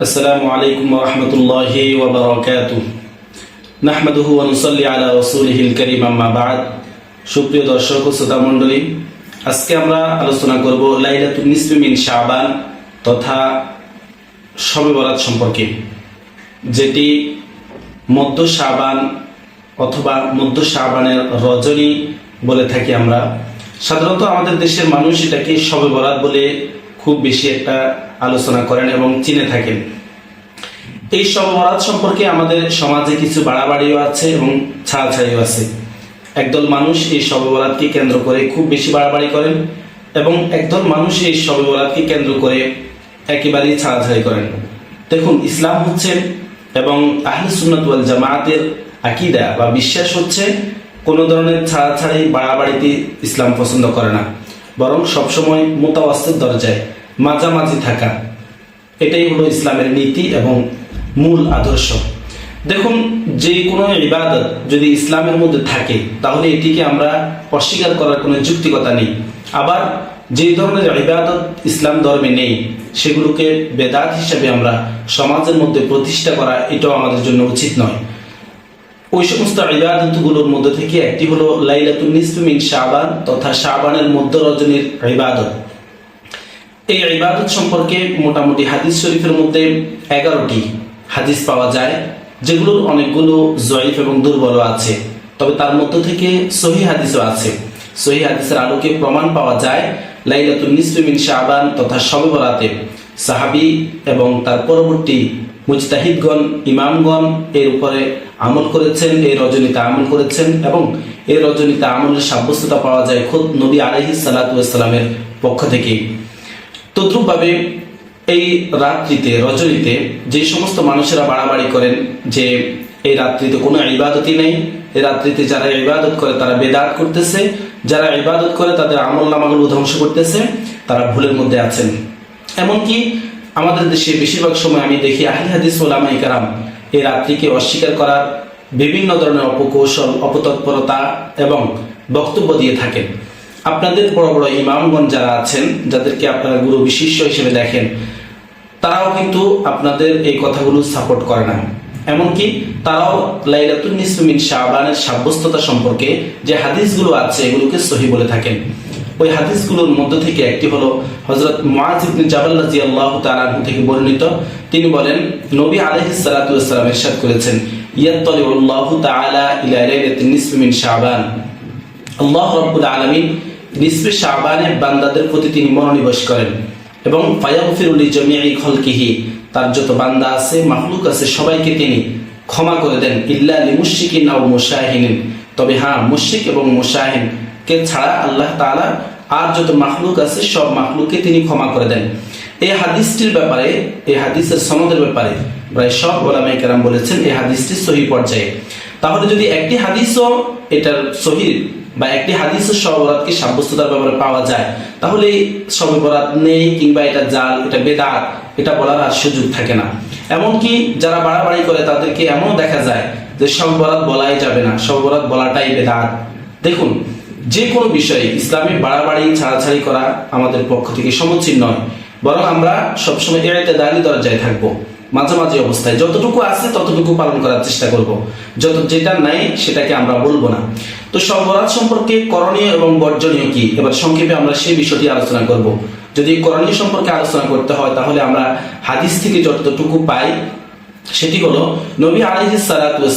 السلام عليكم ورحمة الله وبركاته نحمده ونصلي على رسوله الكريم أما بعد সুপ্রিয় দর্শক ও শ্রোতা মণ্ডলী আজকে আমরা আলোচনা করব লাইলাতুন নিসফি মিন শাবান তথা শবে বরাত সম্পর্কে যেটি মধ্য শাবান অথবা মধ্য শাবানের রজনী বলে থাকি আমরা সাধারণত আমাদের দেশের মানুষ এটাকে শবে বরাত বলে খুব বেশি একটা আলোচনা করেন এবং চিনে থাকেন। এই সব বরাত সম্পর্কে আমাদের সমাজে কিছু বাড়াবাড়িও আছে এবং ছাড়াছাড়িও আছে। একদল মানুষ এই শব বরাতকে কেন্দ্র করে খুব বেশি বাড়াবাড়ি করেন এবং একদল মানুষ এই শব বরাতকে কেন্দ্র করে একেবারেই ছাড়াছাড়ি করেন। দেখুন, ইসলাম হচ্ছে এবং আহলে সুন্নাত ওয়াল জামায়াতের আকিদা বা বিশ্বাস হচ্ছে কোনো ধরনের ছাড়াছাড়ি বাড়াবাড়িতে ইসলাম পছন্দ করে না, বরং সবসময় মোতাবাস্তের দরজায়। মাঝামাঝি থাকা। এটাই হলো ইসলামের নীতি এবং মূল আদর্শ। দেখুন, যে কোনো ইবাদত যদি ইসলামের মধ্যে থাকে, তাহলে এটিকে আমরা অস্বীকার করার কোনো যুক্তিকতা নেই। আবার যে ধরনের ইবাদত ইসলাম ধর্মে নেই, সেগুলোকে বেদাত হিসেবে আমরা সমাজের মধ্যে প্রতিষ্ঠা করা, এটাও আমাদের জন্য উচিত নয়। ওই সমস্ত ইবাদতগুলোর মধ্যে থেকে একটি হলো লাইলাতুন নিসফি শাবান তথা শাবানের মধ্য রজনীর ইবাদত। এই ইবাদত সম্পর্কে মোটামুটি হাদিস শরীফের মধ্যে এগারোটি হাদিস পাওয়া যায়, যেগুলোর অনেকগুলো জয়ীফ এবং দুর্বল আছে। তবে তার মধ্য থেকে সহি হাদিসও আছে। সহি হাদিসের আলোকে প্রমাণ পাওয়া যায় লাইলাতুন নিসফি মিন শাবান তথা শবে বরাতে সাহাবি এবং তার পরবর্তী মুজতাহিদগণ, ইমামগণ এর উপরে আমল করেছেন এই রজনীতে আমল করেছেন এবং এই রজনীতে আমলের সাব্যস্ততা পাওয়া যায় খোদ নবী আলহি সালাতামের পক্ষ থেকেই। তদ্রুপভাবে এই রাত্রিতে, রজনীতে যে সমস্ত মানুষেরা বাড়াবাড়ি করেন যে এই রাত্রিতে কোনো ইবাদতই নেই, এই রাত্রিতে যারা ইবাদত করে তারা বেদাত করতেছে, যারা ইবাদত করে তাদের আমল নামাগুলো ধ্বংস করতেছে, তারা ভুলের মধ্যে আছেন। এমনকি আমাদের দেশে বেশিরভাগ সময় আমি দেখি আহলি হাদিস ওলামাই কারাম এই রাত্রিকে অস্বীকার করার বিভিন্ন ধরনের অপকৌশল, অপতৎপরতা এবং বক্তব্য দিয়ে থাকেন। আপনাদের বড় বড় ইমামগণ যারা আছেন, যাদেরকে আপনারা গুরু বিশিষ্য হিসেবে দেখেন, তারাও কিন্তু আপনাদের এই কথাগুলো সাপোর্ট করে না। এমনকি তারাও লাইলাতুন নিসমিন শাহবানের সাব্যস্ততা সম্পর্কে যে হাদিসগুলো আছে, এগুলোকে সহি বলে থাকেন। ওই হাদিসগুলোর মধ্য থেকে একটি হলো হজরত মুআজ ইবনে জাবাল রাদিয়াল্লাহু তাআলা থেকে বর্ণিত। তিনি বলেন, নবী আলাইহিস সালাতু ওয়াসসালাম ইরশাদ করেছেন, ইয়াত্তালিউল্লাহু তাআলা ইলা লাইলাতিন নিসফি শাবান। আল্লাহ রাব্বুল আলামিন নিসফে শাবানের বান্দাদের প্রতি তিনি মনোনিবেশ করেন এবং ফায়াগফিরুলি জামিই খলকিহি, তার যত বান্দা আছে মাহলুক আছে, সবাইকে তিনি ক্ষমা করে দেন। ইল্লা লিমুশরিকিন আও মুশাহিনিন। তবে হ্যাঁ মুশরিক এবং মুশাহিন কে ছাড়া আল্লাহ তাআলা আর যত মাহলুক আছে, সব মাহলুককে তিনি ক্ষমা করে দেন। এই হাদিসটির ব্যাপারে, এই হাদিসের সনদের ব্যাপারে প্রায় সব ওলামাই কেরাম বলেছেন, এই হাদিসটি সহি পর্যায়ে। তাহলে যদি একটি হাদিসও এটার সহি বা একটি হাদিসের সবরাতকে সাব্যস্ততার ব্যাপারে পাওয়া যায়, তাহলে সবরাত নেই কিংবা এটা জাল, এটা বেদাত, এটা বলার আর সুযোগ থাকে না। এমনকি যারা বাড়াবাড়ি করে তাদেরকে এমন দেখা যায় যে সবরাত বলাই যাবে না সবরাত বলাটাই বেদাত। দেখুন, যে কোনো বিষয়ে ইসলামে বাড়াবাড়ি, ছাড়াছাড়ি করা আমাদের পক্ষ থেকে সমীচীন নয়, বরং আমরা সবসময় এড়াইতে দাঁড়িয়ে দরজায় থাকব। মাঝামাঝি অবস্থায় যতটুকু আছে ততটুকু পালন করার চেষ্টা করব। যত যেটা নাই সেটাকে আমরা বলব না তো সর্বরাত সম্পর্কে করণীয় এবং বর্জনীয় কি এবার সংক্ষেপে আমরা সেই বিষয়টি আলোচনা করব। যদি করণীয় সম্পর্কে আলোচনা করতে হয়, তাহলে আমরা হাদিস থেকে যতটুকু পাই, সেটি হলো নবী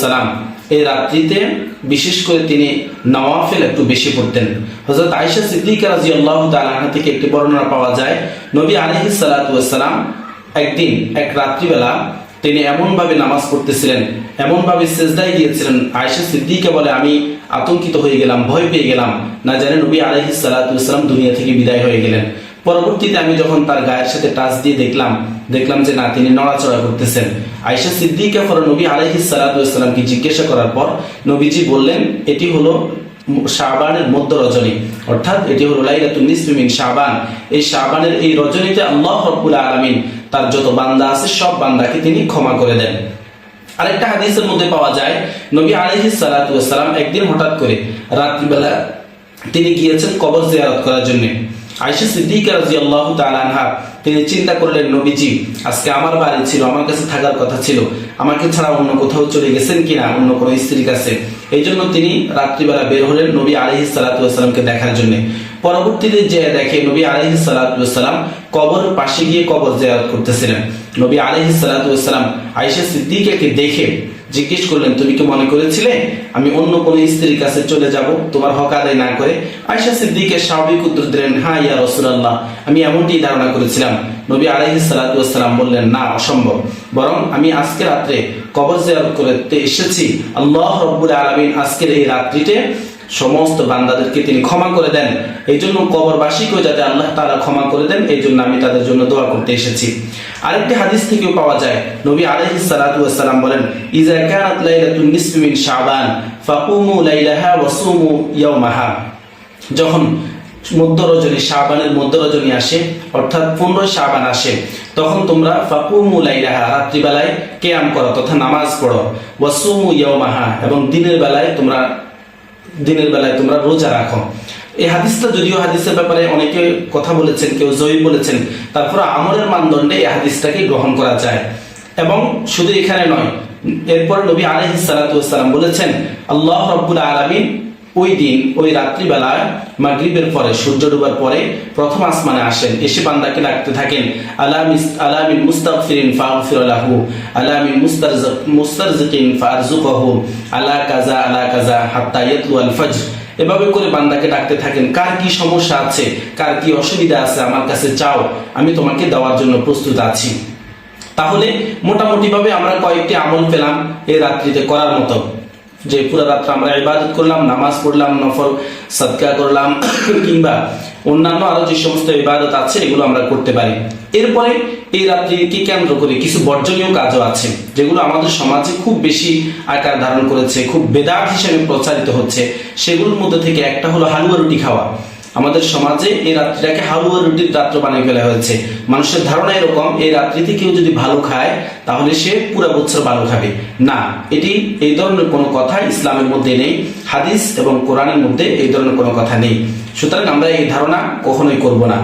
সালাম এই রাত্রিতে, বিশেষ করে তিনি নওয়াফেল একটু বেশি পড়তেন হজরত আয়সা সিদ্দিকা রাজি আল্লাহ থেকে একটি বর্ণনা পাওয়া যায়, নবী আলহিস সালাম একদিন, এক রাত্রিবেলা তিনি এমনভাবে নামাজ পড়তেছিলেন, এমনভাবে সেজদায় গিয়েছিলেন। আয়সা সিদ্দিকে বলে, আমি আতঙ্কিত হয়ে গেলাম, ভয় পেয়ে গেলাম। না জানেন নবী আলহি সালাতাম দুনিয়া থেকে বিদায় হয়ে গেলেন। পরবর্তীতে আমি যখন তার গায়ের সাথে টাচ দিয়ে দেখলাম দেখলাম যে না, তিনি নড়াচড়া করতেছেন। আয়সা সিদ্দিকা পর নবী আলহি সালাতামকে জিজ্ঞাসা করার পর নবীজি বললেন, এটি হলো শাহবানের মধ্য রজনী। অর্থাৎ এটি হলো লাইলাতুন নিসফি মিন শাহবান এই শাহবানের এই রজনীতে আল্লাহ রব্বুল আলামিন তার যত বান্দা আছে, সব বান্দাকে তিনি ক্ষমা করে দেন। আরেকটা হাদিসের মধ্যে পাওয়া যায়, নবী আলাইহিস সালাতু ওয়াসসালাম একদিন হঠাৎ করে রাত্রিবেলা তিনি গিয়েছেন কবর জিয়ারত করার জন্য। তিনি চিন্তা করলেন, নবীজি, আজকে আমার বাড়ি ছিল, আমার কাছে থাকার কথা ছিল, আমাকে ছাড়া অন্য কোথাও চলে গেছেন কিনা, অন্য কোনো স্ত্রীর কাছে। এই জন্য তিনি রাত্রিবেলা বের হলেন নবী আলহি সালাতামকে দেখার জন্য। পরবর্তীতে যে দেখে নবী আলহি সালাতাম কবর পাশে গিয়ে কবর জেয়ারত করতেছিলেন। নবী আলহি সালাতাম আয়েশা সিদ্দিকাকে দেখে জিজ্ঞেস করলেন, তুমি কি মনে করেছিলে আমি অন্য কোনো স্ত্রীর কাছে চলে যাব? তোমার হক আদায় না করে? আয়সা সিদ্দিকের স্বাভাবিক উত্তর দিলেন হ্যাঁ ইয়া রসুলাল্লাহ, আমি এমনটি ধারণা করেছিলাম। নবী আলাইহি সালাতাম বললেন, না, অসম্ভব। বরং আমি আজকে রাত্রে কবর জিয়ারত করতে এসেছি। আল্লাহ রব্বুল আলমিন আজকের এই রাত্রিতে সমস্ত বান্দাদেরকে তিনি ক্ষমা করে দেন। এই জন্য কবরবাসীকেও যাতে আল্লাহ তারা ক্ষমা করে দেন এই জন্য আমি তাদের জন্য দোয়া করতে এসেছি। আরেকটি হাদিস থেকেও পাওয়া যায়, নবী আলাইহিস সালাতু বলেন ইজা কানাত লাইলাতুন নিসফি শাবান, ফাকুমু লাইলাহা ওয়া সুমু ইয়াওমাহা। যখন মধ্য রজনী শাবানের মধ্য রজনী আসে, অর্থাৎ পনেরো শাবান আসে, তখন তোমরা ফাকুমু লাইলাহা, রাত্রিবেলায় কেয়াম করো তথা নামাজ পড়ো। ওয়াসুমু ইয়াওমাহা, এবং দিনের বেলায় তোমরা দিনের বেলায় তোমরা রোজা রাখো। এই হাদিসটা যদিও হাদিসের ব্যাপারে অনেকে কথা বলেছেন, কেউ জয়ী বলেছেন, তারপর আমলের মানদণ্ডে এই হাদিসটাকে গ্রহণ করা যায়। এবং শুধু এখানে নয়, এরপর নবী আলহিস সালাতাম বলেছেন, আল্লাহ রব্বুল আলমিন ওই দিন, ওই রাত্রিবেলায় মাগরিবের পরে, সূর্য ডুবার পরে প্রথম আসমানে আসেন। এসে বান্দাকে ডাকতে থাকেন আলামিস আলামিন মুস্তাগফিরিন ফাগফির লাহু আলামিন মুস্তারজিক মুস্তারজিকিন ফারজুকহু আলা কাজা আলা কাজা হাত্তা ইয়াতলু আল ফজর। এভাবে করে বান্দাকে ডাকতে থাকেন, কার কি সমস্যা আছে? কার কি অসুবিধা আছে? আমার কাছে চাও, আমি তোমাকে দেওয়ার জন্য প্রস্তুত আছি। তাহলে মোটামুটি ভাবে আমরা কয়েকটি আমল পেলাম এই রাত্রিতে করার মতো। যে পুরো রাত্রে আমরা ইবাদত করলাম, নামাজ পড়লাম, নফল সদকা করলাম, কিংবা অন্যান্য আরও যে সমস্ত ইবাদত আছে, এগুলো আমরা করতে পারি। এরপরে এই রাত্রিকে কেন্দ্র করে কিছু বর্জনীয় কাজও আছে, যেগুলো আমাদের সমাজে খুব বেশি আকার ধারণ করেছে, খুব বেদাত হিসেবে প্রচারিত হচ্ছে। সেগুলোর মধ্যে থেকে একটা হলো হালুয়া রুটি খাওয়া। আমাদের সমাজে এই রাত্রিটাকে হালুয়া রুটির রাত্র বানিয়ে ফেলা হয়েছে। মানুষের ধারণা এরকম, এই রাত্রিতে কেউ যদি ভালো খায়, তাহলে সে পুরো বছর ভালো খাবে। না, এটি এই ধরনের কোনো কথা ইসলামের মধ্যে নেই, হাদিস এবং কোরআনের মধ্যে এই ধরনের কোনো কথা নেই। সুতরাং আমরা এই ধারণা কখনোই করব না।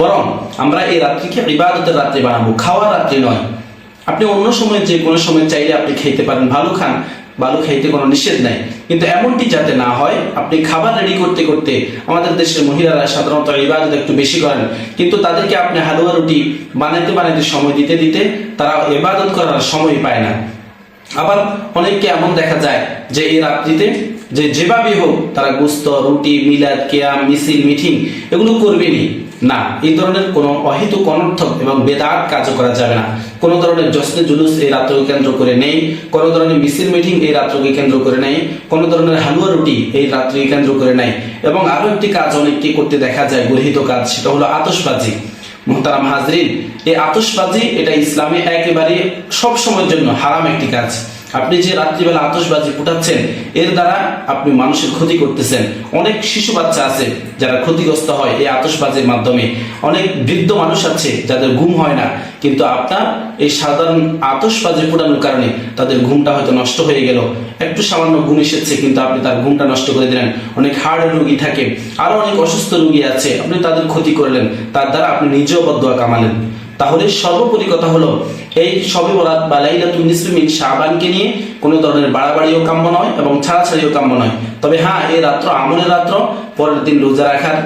বরং আমরা এই রাত্রিকে ইবাদতের রাত্রি বানাবো, খাওয়ার রাত্রি নয়। আপনি অন্য সময় যে কোনো সময় চাইলে আপনি খেতে পারেন, ভালো খান ভালো খাইতে কোনো নিষেধ নাই। কিন্তু এমনটি যাতে না হয়, আপনি খাবার রেডি করতে করতে আমাদের দেশের মহিলারা সাধারণত ইবাদত একটু বেশি করেন। কিন্তু তাদেরকে আপনি হালুয়া রুটি বানাইতে বানাইতে সময় দিতে দিতে তারা ইবাদত করার সময় পায় না। আবার অনেককে এমন দেখা যায় যে এই রাত্রিতে যে যেভাবে হোক তারা গুস্ত, রুটি, মিলাদ, কেয়াম, মিছিল, মিটিং এগুলো করবেনই। না, এই ধরনের কোনো অহেতুক অনর্থক এবং বেদাত কাজও করা যাবে না। কোনো ধরনের জশ্নে জুলুস এই রাত্রকে কেন্দ্র করে নেই, কোনো ধরনের মিছিল মিটিং এই রাত্রকে কেন্দ্র করে নেই, কোনো ধরনের হালুয়া রুটি এই রাত্রকে কেন্দ্র করে নেই। এবং আরও একটি কাজ অনেকটি করতে দেখা যায়, গৃহীত কাজ, সেটা হলো আতশবাজি। মোহতারাম হাজরিন, এই আতশবাজি এটা ইসলামে একেবারে সবসময়ের জন্য হারাম একটি কাজ। আপনি যে রাত্রিবেলা আতশবাজি ফুটাচ্ছেন, এর দ্বারা আপনি মানুষের ক্ষতি করতেছেন। অনেক শিশু বাচ্চা আছে যারা ক্ষতিগ্রস্ত হয় এই আতশবাজির মাধ্যমে। অনেক বৃদ্ধ মানুষ আছে যাদের ঘুম হয় না। কিন্তু আপনার এই সাধারণ আতশবাজি ফুটানোর কারণে তাদের ঘুমটা হয়তো নষ্ট হয়ে গেল। একটু সামান্য ঘুম এসেছে, কিন্তু আপনি তার ঘুমটা নষ্ট করে দিলেন। অনেক হার্ট রুগী থাকে। আরও অনেক অসুস্থ রুগী আছে। আপনি তাদের ক্ষতি করলেন। তার দ্বারা আপনি নিজেও বদয়া কামালেন। তাহলে সর্বোপরি কথা হলো, এই সবে বরাত বা লাইলাতুল নিসফি মিন শাবানকে নিয়ে কোনো ধরনের বাড়াবাড়িও কাম্য নয় এবং ছাড়াছাড়িও কাম্য নয়। তবে হ্যাঁ এই রাত্র আমলের রাত্র, পরের দিন রোজা রাখার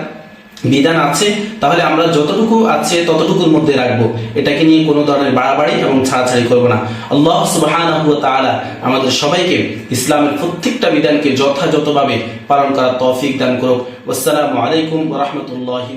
বিধান আছে। তাহলে আমরা যতটুকু আছে ততটুকুর মধ্যে রাখব। এটাকে নিয়ে কোনো ধরনের বাড়াবাড়ি এবং ছাড়াছাড়ি করব না। আল্লাহ সুবহানাহু ওয়া আমাদের সবাইকে ইসলামের প্রত্যেকটা বিধানকে যথাযথভাবে পালন করার তৌফিক দান করুক। আসসালামু আলাইকুম রাহমাতুল্লাহি